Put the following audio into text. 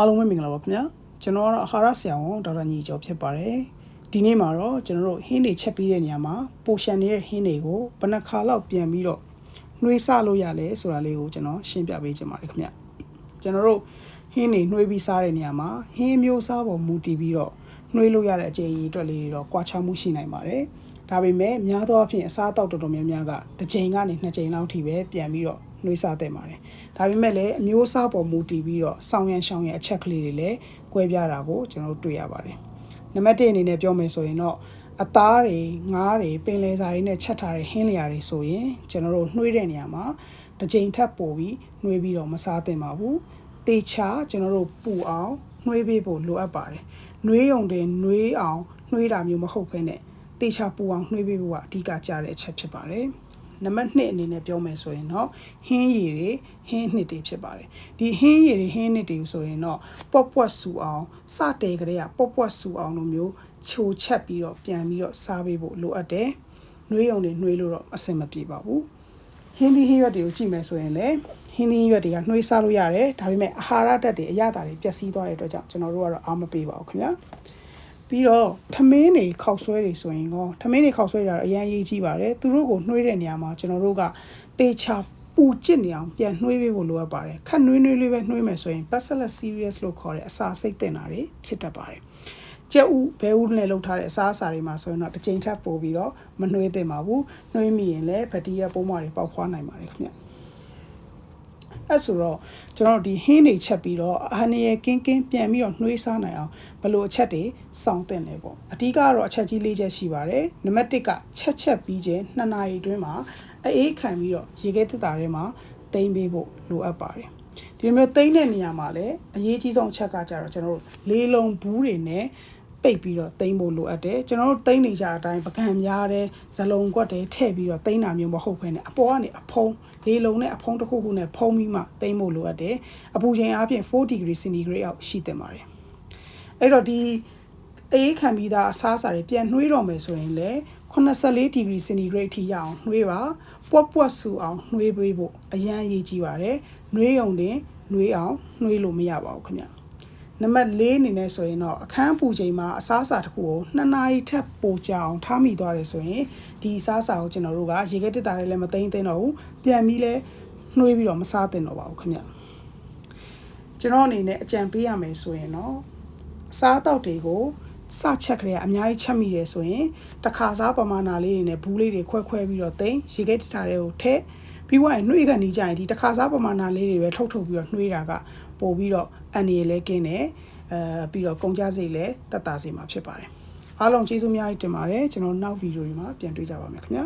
အားလုံးပဲမင်္ဂလာပါခင်ဗျာကျွန်တော်ကတော့အာဟာရဆရာဝန်ဒေါက်တာညီကျော်ဖြစ်ပါတယ်ဒီနေ့မှာတော့ကျွန်တော်တို့ဟင်းတွေချက်ပြီးတဲ့နေရာမှာပိုရှန်နေတဲ့ဟင်းတွေကိုဘယ်နှခါလောက်ပြန်ပြီးတော့နှွေးဆလို့ရလဲဆိုတာလေးကိုကျွန်တော်ရှင်းပြပေးချင်ပါတယ်ခင်ဗျာကျွန်တော်တို့ဟင်းတွေနှွေးပြီးစားတဲ့နေရာမှာဟင်းမျိုးစားပေါ်မူတည်ပြီးတော့နှွေးလို့ရတဲ့အကျင့်အရေးအတွက်လေးတွေတော့ကွာခြားမှုရှိနိုင်ပါတယ်ဒါပေမဲ့များသောအားဖြင့်အစားအသောက်တော်တော်များများကတစ်ချိန်ကနေနှစ်ချိန်လောက်ထိပဲပြန်ပြီးတော့ နှွေးစားတဲ့ပါတယ်။ဒါပေမဲ့လည်းအမျိုးအစားပေါ်မူတည်ပြီးတော့စောင်းရန်ရှောင်းရန်အချက်ကလေးတွေလည်းကွဲပြားတာကိုကျွန်တော်တို့တွေ့ရပါတယ်။နံပါတ်1အနေနဲ့ပြောမယ်ဆိုရင်တော့အသားတွေငါးတွေပင်လယ်စာတွေနဲ့ချက်ထားတဲ့ဟင်းလျာတွေဆိုရင်ကျွန်တော်တို့နှွေးတဲ့နေရာမှာတစ်ချိန်ထပ်ပို့ပြီးနှွေးပြီးတော့မစားသင့်ပါဘူး။တေချာကျွန်တော်တို့ပူအောင်နှွေးပေးဖို့လိုအပ်ပါတယ်။နှွေးရုံတင်နှွေးအောင်နှွေးတာမျိုးမဟုတ်ဘဲနဲ့တေချာပူအောင်နှွေးပေးဖို့ကအဓိကကြတဲ့အချက်ဖြစ်ပါတယ်။ နံပါတ်2အနေနဲ့ပြောမယ်ဆိုရင်တော့ဟင်းရည်တွေဟင်းနှစ်တွေဖြစ်ပါတယ်ဒီဟင်းရည်တွေဟင်းနှစ်တွေဆိုရင်တော့ပေါ့ပွက်ဆူအောင်စတဲ့ကလေးကပေါ့ပွက်ဆူအောင်လိုမျိုးချိုချက်ပြီးတော့ပြန်ပြီးတော့စားပေးဖို့လိုအပ်တယ်နှွေးရုံတွေနှွေးလို့တော့အဆင်မပြေပါဘူးဟင်းသီးဟင်းရွက်တွေကိုကြည့်မယ်ဆိုရင်လည်းဟင်းသီးရွက်တွေကနှွေးစားလို့ရတယ်ဒါပေမဲ့အာဟာရဓာတ်တွေအရသာတွေပျက်စီးသွားတဲ့အတွက်ကြောင့်ကျွန်တော်တို့ကတော့အားမပေးပါဘူးခင်ဗျာ ပြီးတော့ထမင်းတွေခောက်ဆွဲတွေဆိုရင်ကောထမင်းတွေခောက်ဆွဲတာတော့အရင်ရေးကြီးပါတယ်သူတို့ကိုနှွှေးတဲ့နေရာမှာကျွန်တော်တို့ကတေချာပူကျစ်နေအောင်ပြန်နှွှေးပေးဖို့လိုအပ်ပါတယ်ခက်နှွေးနှွေးလေးပဲနှွှေးမယ်ဆိုရင် bacillus cereus လို့ခေါ်တဲ့အစာစိတ်တင်တာတွေဖြစ်တတ်ပါတယ်ကျက်ဥဘဲဥနဲ့လှုပ်ထားတဲ့အစားအစာတွေမှာဆိုရင်တော့တစ်ချိန်ထပ်ပို့ပြီးတော့မနှွေးသင့်ပါဘူးနှွေးမိရင်လည်းဘက်တီးရီးယားပိုးမတွေပေါက်ဖွားနိုင်ပါတယ်ခင်ဗျ အဲ့ဆိုတော့ကျွန်တော်ဒီဟင်းတွေချက်ပြီးတော့အာနေရကင်းကင်းပြန်ပြီးတော့နှွေးစားနိုင်အောင်ဘလို့အချက်တွေစောင့်တင်လဲပေါ့အဓိကကတော့အချက်ကြီး၄ချက်ရှိပါတယ်နံပါတ်1ကချက်ချက်ပြီးခြင်း2နာရီအတွင်းမှာအေးခံပြီးတော့ရေခဲတက်တာထဲမှာတိမ့်ပေးဖို့လိုအပ်ပါတယ်ဒီလိုမျိုးတိမ့်တဲ့နေရာမှာလည်းအရေးကြီးဆုံးအချက်ကကြတော့ကျွန်တော်တို့လေးလုံးဘူးတွေနဲ့ ပိတ်ပြီးတော့တိမ့်ဖို့လိုအပ်တယ်ကျွန်တော်တို့တိမ့်နေကြအတိုင်းပကံများတဲ့ဇလုံးကွက်တွေထည့်ပြီးတော့တိမ့်တာမျိုးမဟုတ်ဘဲနဲ့အပေါ်ကနေအဖုံးလေးလုံးနဲ့အဖုံးတစ်ခုခုနဲ့ဖုံးပြီးမှတိမ့်ဖို့လိုအပ်တယ်အပူချိန်အားဖြင့်4 degree centigrade အောက်ရှိတင်ပါတယ်အဲ့တော့ဒီအေးခံပြီးသားအစားအစာတွေပြန်နှွေးတော့မယ်ဆိုရင်လည်း84 degree centigrade အထိရအောင်နှွေးပါပွက်ပွက်ဆူအောင်နှွေးပေးဖို့အရန်ရေးကြည့်ပါတယ်နှွေးုံတင်နှွေးအောင်နှွေးလို့မရပါဘူးခင်ဗျ နံပါတ်၄အနေနဲ့ဆိုရင်တော့အခန်းပူချိန်မှာအစားအစာတစ်ခုကို2နာရီထက်ပိုကြအောင်ထားမိသွားတယ်ဆိုရင်ဒီအစားအစာကိုကျွန်တော်တို့ကရေခဲတက်တာတွေလည်းမသိမ့်သိမ့်တော့ဘူးပြန်ပြီးလဲနှွေးပြီးတော့မစားသင့်တော့ပါဘူးခင်ဗျကျွန်တော်အနေနဲ့အကြံပေးရမယ်ဆိုရင်တော့အစားအသောက်တွေကိုစချက်ကလေးအများကြီးချက်မိတယ်ဆိုရင်တစ်ခါစားပမာဏလေးတွေနဲ့ဘူးလေးတွေခွဲခွဲပြီးတော့သိမ့်ရေခဲတက်တာတွေကိုထည့် ပြီးွားရင်နှွေးခဏီးကြရင်ဒီတစ်ခါစားပမာဏလေးတွေပဲထုတ်ထုတ်ပြီးတော့နှွေးတာကပို့ပြီးတော့အန်ရီလဲကင်းတယ်အဲပြီးတော့ကုန်ကြစိတ်လည်းတက်တာစီမှာဖြစ်ပါတယ်အားလုံးကျေးဇူးများကြီးတင်ပါတယ်ကျွန်တော်နောက်ဗီဒီယိုတွေမှာပြန်တွေ့ကြပါမယ်ခင်ဗျာ